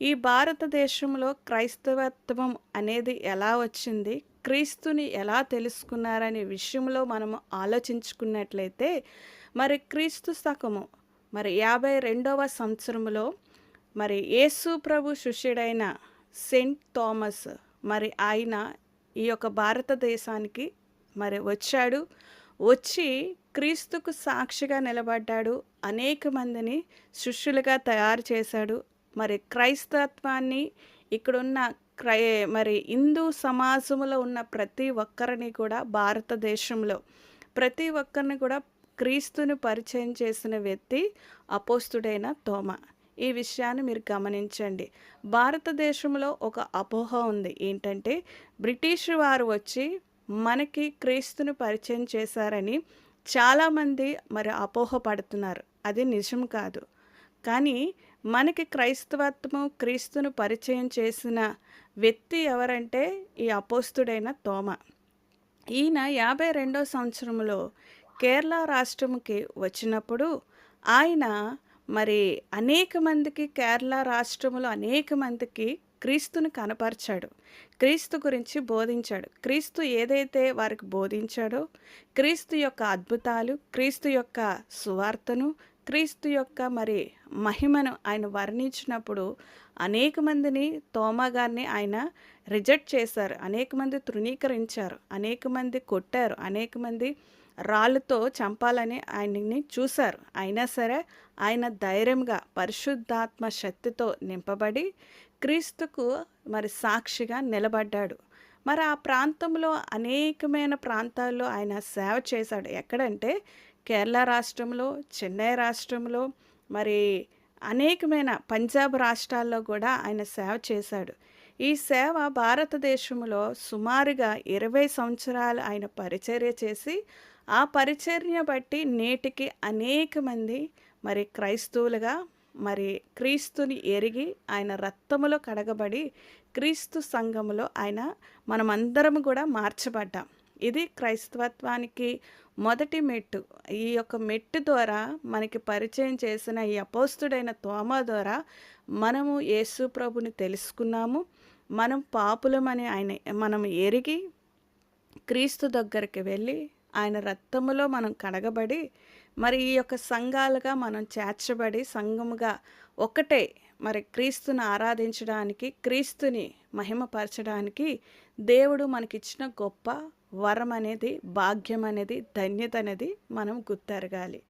ఈ భారతదేశంలో క్రైస్తవత్వం అనేది ఎలా వచ్చింది? క్రీస్తుని ఎలా తెలుసుకున్నారనే విషయంలో మనము ఆలోచించుకున్నట్లయితే మరి క్రీస్తు శకము మరి యాభై రెండవ సంవత్సరంలో మరి యేసు ప్రభు శిష్యుడైన సెయింట్ థామస్ మరి ఆయన ఈ యొక్క భారతదేశానికి మరి వచ్చాడు. వచ్చి క్రీస్తుకు సాక్షిగా నిలబడ్డాడు. అనేక మందిని శిష్యులుగా తయారు చేశాడు. మరి క్రైస్తత్వాన్ని ఇక్కడున్న క్రై మరి హిందూ సమాజంలో ఉన్న ప్రతి ఒక్కరిని కూడా భారతదేశంలో ప్రతి ఒక్కరిని కూడా క్రీస్తుని పరిచయం చేసిన వ్యక్తి అపోస్తుడైన తోమ. ఈ విషయాన్ని మీరు గమనించండి. భారతదేశంలో ఒక అపోహ ఉంది. ఏంటంటే బ్రిటిష్ వారు వచ్చి మనకి క్రీస్తుని పరిచయం చేశారని చాలామంది మరి అపోహ పడుతున్నారు అది నిజం కాదు. కానీ మనకి క్రైస్తవత్వము క్రీస్తును పరిచయం చేసిన వ్యక్తి ఎవరంటే ఈ అపోస్తుడైన తోమ. ఈయన యాభై రెండో సంవత్సరంలో కేరళ రాష్ట్రంకి వచ్చినప్పుడు ఆయన మరి అనేక మందికి కేరళ రాష్ట్రంలో అనేక మందికి క్రీస్తును కనపరిచాడు. క్రీస్తు గురించి బోధించాడు. క్రీస్తు ఏదైతే వారికి బోధించాడో క్రీస్తు యొక్క అద్భుతాలు క్రీస్తు యొక్క సువార్తను క్రీస్తు యొక్క మరి మహిమను ఆయన వర్ణించినప్పుడు అనేక మందిని తోమా గారిని ఆయన రిజెక్ట్ చేశారు. అనేక మంది తృణీకరించారు. అనేక మంది కొట్టారు. అనేక మంది రాళ్ళతో చంపాలని ఆయన్ని చూశారు. అయినా సరే ఆయన ధైర్యంగా పరిశుద్ధాత్మ శక్తితో నింపబడి క్రీస్తుకు మరి సాక్షిగా నిలబడ్డాడు. మరి ఆ ప్రాంతంలో అనేకమైన ప్రాంతాల్లో ఆయన సేవ చేశాడు. ఎక్కడంటే కేరళ రాష్ట్రంలో చెన్నై రాష్ట్రంలో మరి అనేకమైన పంజాబ్ రాష్ట్రాల్లో కూడా ఆయన సేవ చేశాడు. ఈ సేవ భారతదేశంలో సుమారుగా ఇరవై సంవత్సరాలు ఆయన పరిచర్య చేసి ఆ పరిచర్య బట్టి నేటికి అనేక మంది మరి క్రైస్తవులుగా మరి క్రీస్తుని ఎరిగి ఆయన రక్తములో కడగబడి క్రీస్తు సంఘములో ఆయన మనమందరం కూడా మార్చబడ్డాం. ఇది క్రైస్తవత్వానికి మొదటి మెట్టు. ఈ యొక్క మెట్టు ద్వారా మనకి పరిచయం చేసిన ఈ అపోస్తుడైన తోమ ద్వారా మనము యేసు ప్రభుని తెలుసుకున్నాము. మనం పాపులమని ఆయన మనం ఎరిగి క్రీస్తు దగ్గరికి వెళ్ళి ఆయన రక్తములో మనం కడగబడి మరి ఈ యొక్క సంఘాలుగా మనం చేర్చబడి సంఘముగా ఒకటే మరి క్రీస్తుని ఆరాధించడానికి క్రీస్తుని మహిమపరచడానికి దేవుడు మనకిచ్చిన గొప్ప వరం అనేది భాగ్యం అనేది ధన్యత అనేది మనం గుర్తెరగాలి.